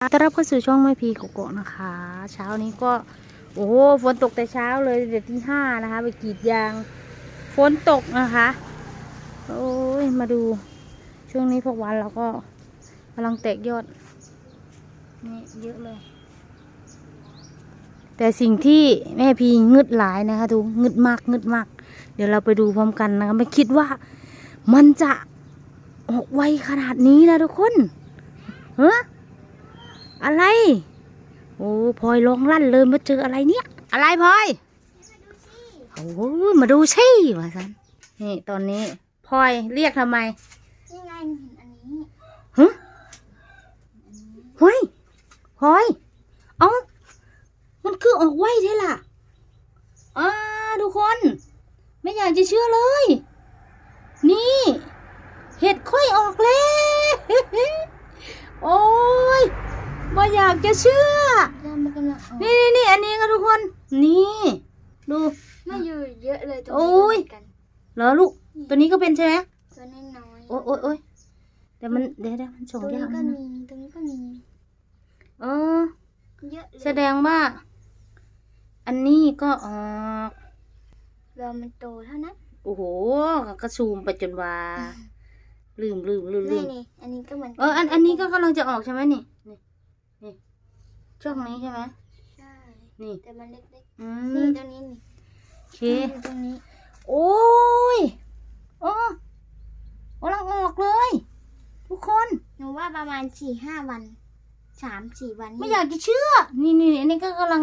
ต้อนรับเข้าสู่ช่องไม่พีโกโกะนะคะ เช้านี้ก็โอ้โหฝนตกแต่เช้าเลยเดี๋ยวที่ห้านะคะ ไปกรีดยางฝนตกนะคะ โอ้ยมาดูช่วงนี้พวกวันเราก็กำลังแตกยอดนี่เยอะเลย แต่สิ่งที่แม่พีงึดหลายนะคะดูงึดมากงึดมาก เดี๋ยวเราไปดูพร้อมกันนะคะไม่คิดว่ามันจะออกไวขนาดนี้นะทุกคนเฮ้อะไร โอ้พลอยร้องลั่นเลยมาเจออะไรเนี่ย อะไรพลอยโอ้มาดูสิว่าสันนี่ตอนนี้พลอยเรียกทำไมนี่ไงเห็นอันนี้ฮะเฮ้ยพลอยเอ้ามันคือออกไวเท่ล่ะอ่าทุกคน ไม่อยากจะเชื่อเลย นี่ เห็ดค่อยออกแล้วโอ้ย ไม่อยากจะเชื่อแล้วมันกำลังออกนี่นี่นี่อันนี้ก็ทุกคน นี่ ดู ไม่อยู่เยอะเลยตรงโอ้นี้ย เหมือนกันเหรอลูก ตัวนี้ก็เป็นใช่ไหมตัวน้อยๆโอ้ยโอ้ยโอ้ยแต่มันเดี๋ยวเดี๋ยวมันส่งตรงนี้ยากก็นะมีตรงนี้ก็มีเออ เยอะเลยแสดงว่า อันนี้ก็ออกรอมันโตเท่านั้นโอ้โหกระซูมไปจนว่า ลืมลืมลืมลืนี่มนี่อันนี้ก็เหมือนกัเอออันอันนี้ก็กำลังจะออกใช่ไหมนี่นี่ นี่ ช่วงนี้ใช่ไหมใช่ นี่ แต่มันเล็กอืๆนี่มตรงนี้นี่โอเค นี่ตรงนี้โอ้ยโอ้กำลังออกเลย ทุกคน หนูว่าประมาณสี่ห้าวันสามสี่วันไม่อยากจะเชื่อ นี่นี่อันนี้ก็กำลัง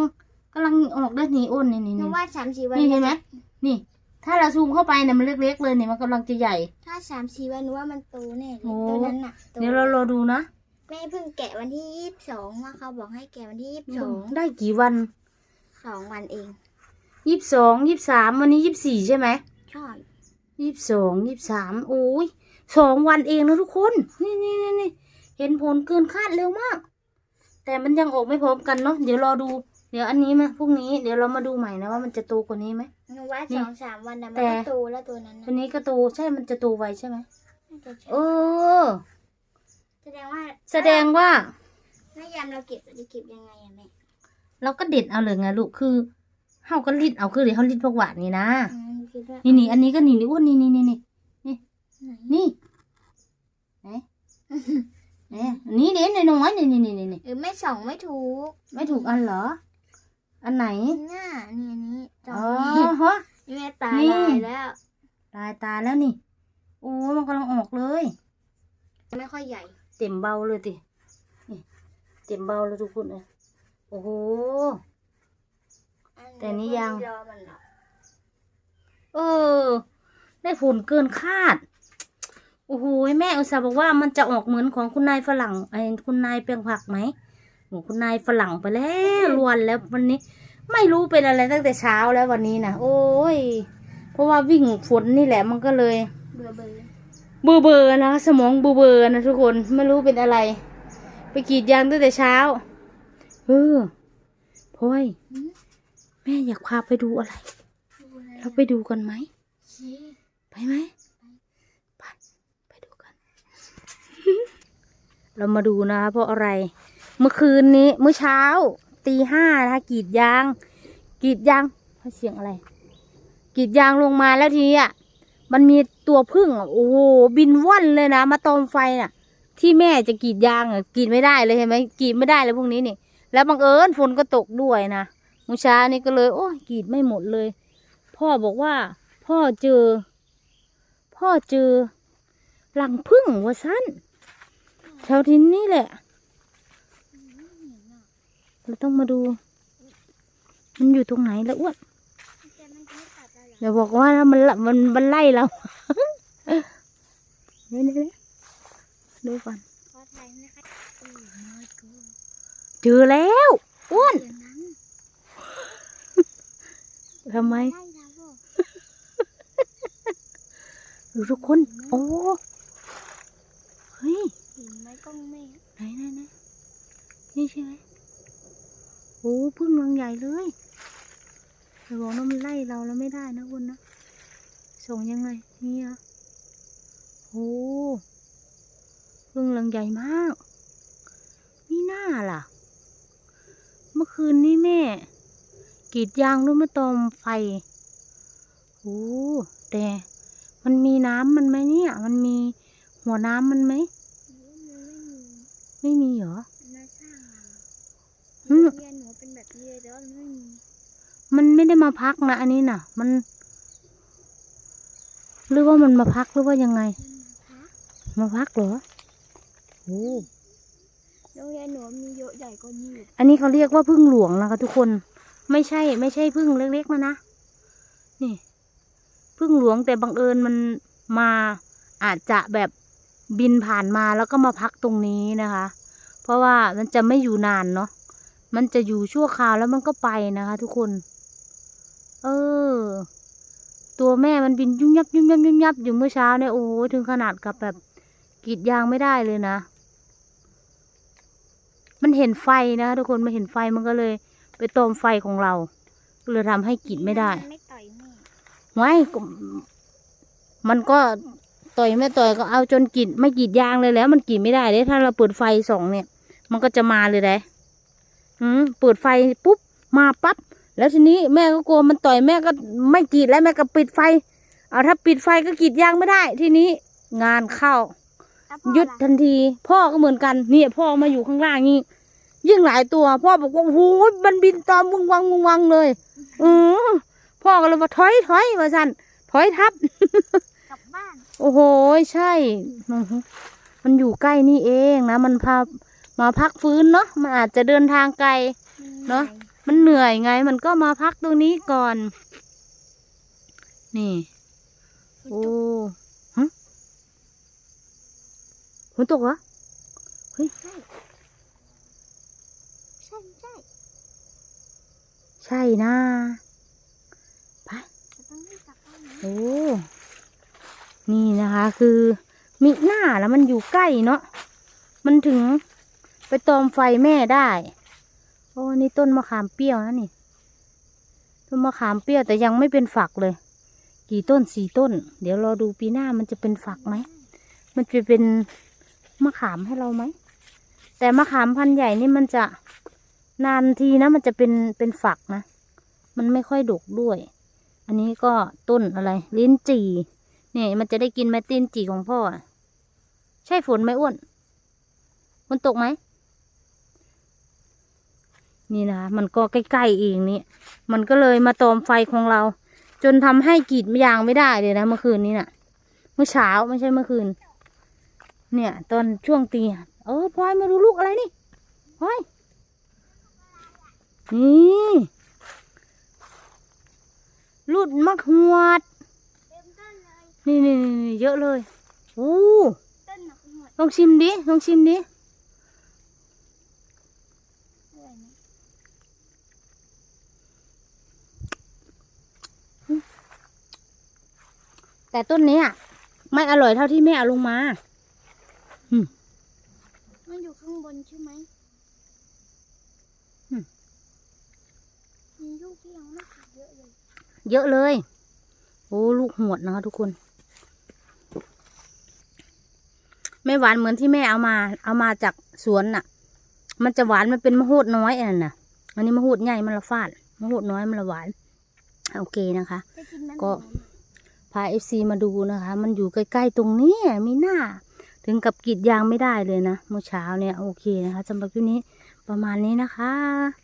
กำลังออกได้นี่อ้นนี่นี่หนูนี่ ว่าสามสี่วันนี่เห็นไหมนี่ ถ้าเราซูมเข้าไปเนี่ยมันเล็กๆเลยเนี่ยมันกำลังจะใหญ่ ถ้าสามสี่วันหนูว่ามันโตแน่เลโอ้ยตัวนั้นน่ะโตเดี๋ยวเรารอดูนะแม่เพิ่งแกะวันที่ยี่สิบสองว่าเขาบอกให้แกะวันที่ยี่สิบสองได้กี่วันสองวันเองยี่สิบสองยี่สิบสามวันนี้ยี่สิบสี่ใช่ไหมชอบยี่สิบสองยี่สิบสามโอ้ยสองวันเองนะทุกคน นี่นี่นี่นี่เห็นผลเกินคาดเร็วมาก แต่มันยังออกไม่พร้อมกันเนาะเดี๋ยวรอดู เดี๋ยวอันนี้มาพรุ่งนี้เดี๋ยวเรามาดูใหม่นะว่ามันจะโตกว่านี้ไหมหนูว่านี่สองสามวันนะมันแต่ก็โตแล้วตัวนั้นตัวนะนี้ก็โตใช่มันจะโตไวใช่ไหมน่าจะใช่เออ แสดงว่าแสดงว่าถ้ายามเราเก็บเราจะเก็บยังไงอะแม่เราก็เด็ดเอาเลยไงลูกคือเฮาก็รีดเอาคือเดี๋ยวเขารีดพวกหวานนี่นะอืมคิดว่านี่นี่อันนี้ก็นี่นี่อ้วนนี่นี่นี่นี่ไหนนี่ไหนไหนนี่นี่นี่น้อยนี่นี่นี่นี่เออไม่ส่องไม่ถูกไม่ถูกอันเหรอ อันไหนหน้านี่อันนี้จออ๋อนี่ฮะแม่ตานี่ ลายแล้วตายตาแล้วนี่โอ้มันกำลังออกเลย ไม่ค่อยใหญ่เต็มเบาเลยตินี่เต็มเบาเลยทุกคนเลยโอ้โหอัแต่นี่ยังรอมันหรอกเออ ได้ผลเกินคาด โอ้โห แม่อุตส่าห์บอกว่ามันจะออกเหมือนของคุณนายฝรั่งไอ้คุณนายเปียงผักไหมโอ้คุณนายฝรั่งไปแล้วรวนแล้ววันนี้ ไม่รู้เป็นอะไรตั้งแต่เช้าแล้ววันนี้นะโอ้ย เพราะว่าวิ่งฝนนี่แหละมันก็เลย เบื่อเบื่อ เบอเบอร์นะ สมองเบอเบอร์นะทุกคนไม่รู้เป็นอะไร ไปกรีดยางตั้งแต่เช้าเออพลอยแม่อยากพาไปดูอะไร เราไปดูกันไหมไปไหมไปไปดูกัน เรามาดูนะ เพราะอะไร เมื่อคืนนี้เมื่อเช้าตีห้านะคะกรีดยางกรีดยางเสียงอะไรกรีดยางลงมาแล้วทีนี้อะ มันมีตัวพึ่งโอ้โหบินว่อนเลยนะ มาตอมไฟน่ะ ที่แม่จะกรีดยางอะกรีดไม่ได้เลยเห็นไหมกรีดไม่ได้เลยพวกนี้นี่ แล้วบังเอิญฝนก็ตกด้วยนะมื่อเช้านี้ก็เลย โอ้กรีดไม่หมดเลย พ่อบอกว่า พ่อเจอ พ่อเจอรังพึ่งว่าสั้นแถวที่นี่แหละ เราต้องมาดู มันอยู่ตรงไหนแล้วอ้วน แต่มันจะไม่ตัด อะไรหรอเดี๋ยวบอกว่ามันละมันมันไล่เราเนี่ยวนี่ดูก่อนเจอแล้วอ้วนทำไมดูทุกคน โอ้ เฮ้ยไหมกล้องแม่ไหนไหนไหนนี่ใช่ไหมโอ้พึ่งรังใหญ่เลย แต่บอกว่ามันไล่เราแล้วไม่ได้นะคุณนะ ส่งยังไง นี่เหรอะโอ้พึ่งรังใหญ่มากนมีหน้าล่ะ เมื่อคืนนี้แม่กรีดยางด้วยมะตอมไฟ โอ้แต่มันมีน้ำมันไหมเนี่ย มันมีหัวน้ำมันไหมมันไม่มีไม่มีเหรอมันมาสร้างรังอืมเรียนหนูเป็นแบบนี้เลยแต่ว่ามันไม่มี มันไม่ได้มาพักนะอันนี้น่ะ มัน หรือว่ามันมาพักหรือว่ายังไงมันมาพักมาพักเหรอโอ้โรงเรียนหนูมีเยอะใหญ่กว่านี้อีกอันนี้เขาเรียกว่าพึ่งหลวงนะคะทุกคน ไม่ใช่ ไม่ใช่พึ่งเล็กๆมานะ นี่พึ่งหลวงแต่บังเอิญมันมาอาจจะแบบบินผ่านมาแล้วก็มาพักตรงนี้นะคะ เพราะว่ามันจะไม่อยู่นานเนาะ มันจะอยู่ชั่วคราวแล้วมันก็ไปนะคะทุกคน เออ ตัวแม่มันบินยุ่มยับยุ่มยับยุ่มยับอยู่เมื่อเช้าเนี่ยโอ้โหถึงขนาดกับแบบกีดยางไม่ได้เลยนะ มันเห็นไฟนะทุกคนมันเห็นไฟมันก็เลย ไปตอมไฟของเราก็เลยทำให้กีดไม่ได้ไม่ต่อยแม่ไว้ก็มันก็ต่อยไม่ต่อยก็เอาจนกีดไม่กีดยางเลยแล้ว มันกีดไม่ได้เลยถ้าเราเปิดไฟสองเนี่ย มันก็จะมาเลยได้เปิดไฟปุ๊บมาปั๊บ แล้วทีนี้แม่ก็กลัวมันต่อยแม่ก็ไม่กรีดแล้วแม่ก็ปิดไฟ เอาถ้าปิดไฟก็กรีดยางไม่ได้ ทีนี้งานเข้าแล้วพ่อหยุดล่ะทันที พ่อก็เหมือนกันเนี่ยพ่อมาอยู่ข้างล่างนี่ยิ่งหลายตัวพ่อบอกว่าโอ้โหมันบินตอมวงวังวงวังเลยอือพ่อก็เลยว่าถอยถอยมาสั่นถอยทับกลับบ้านโอ้โหใช่อือฮึมันอยู่ใกล้นี่เองนะ มันพามาพักฟื้นเนาะมันอาจจะเดินทางไกลเนอะ มันเหนื่อยไง มันก็มาพักตรงนี้ก่อน นี่โอ้ฮะฝนตกเหรอใช่ใช่ใช่ ใช่นะไปโอ้นี่นะคะ คือมิหน้าแล้วมันอยู่ใกล้เนาะมันถึงไปตอมไฟแม่ได้ โอ้นี่ต้นมะขามเปรี้ยวนะนี่ ต้นมะขามเปรี้ยวแต่ยังไม่เป็นฝักเลย กี่ต้นสี่ต้น เดี๋ยวรอดูปีหน้ามันจะเป็นฝักไหม มันจะเป็นมะขามให้เราไหม แต่มะขามพันธุ์ใหญ่นี่มันจะนานทีนะ มันจะเป็นเป็นฝักนะ มันไม่ค่อยดกด้วย อันนี้ก็ต้นอะไร ลิ้นจี่เนี่ยมันจะได้กินไหมตีนจี่ของพ่อ ใช่ฝนไหมอ้วนฝนตกไหม นี่นะคะมันก็ใกล้ๆเองนี่มันก็เลยมาตอมไฟของเรา จนทำให้กรีดยางไม่ได้เลยนะเมื่อคืนนี้น่ะ เมื่อเช้าไม่ใช่เมื่อคืน เนี่ย ตอนช่วงตีเออพลอยมาดูลูกอะไรนี่พลอยนี่ลูดมะฮวดเต็มต้นเลยนี่นี่นี่เยอะเลยโอ้ต้หูลองชิมดิลองชิมดิ อร่อยไหม แต่ต้นเนี้ยไม่อร่อยเท่าที่แม่เอาลงมามันอยู่ข้างบนใช่ไหมอืมมีลูกที่ยังไม่ติดเยอะเลย เยอะเลย โอ้ลูกหวดนะคะทุกคน ไม่หวานเหมือนที่แม่เอามา เอามาจากสวนน่ะ มันจะหวานมันเป็นมะฮูดน้อยอันนั้นน่ะ อันนี้มะฮูดใหญ่มันละฟาดมะฮูดน้อยมันละหวาน โอเคนะคะจะกิ พาเอฟซีมาดูนะคะ มันอยู่ใกล้ๆตรงนี้มีหน้า ถึงกับกีดยางไม่ได้เลยนะเมื่อเช้าเนี่ยโอเคนะคะสำหรับคลิปนี้ประมาณนี้นะคะ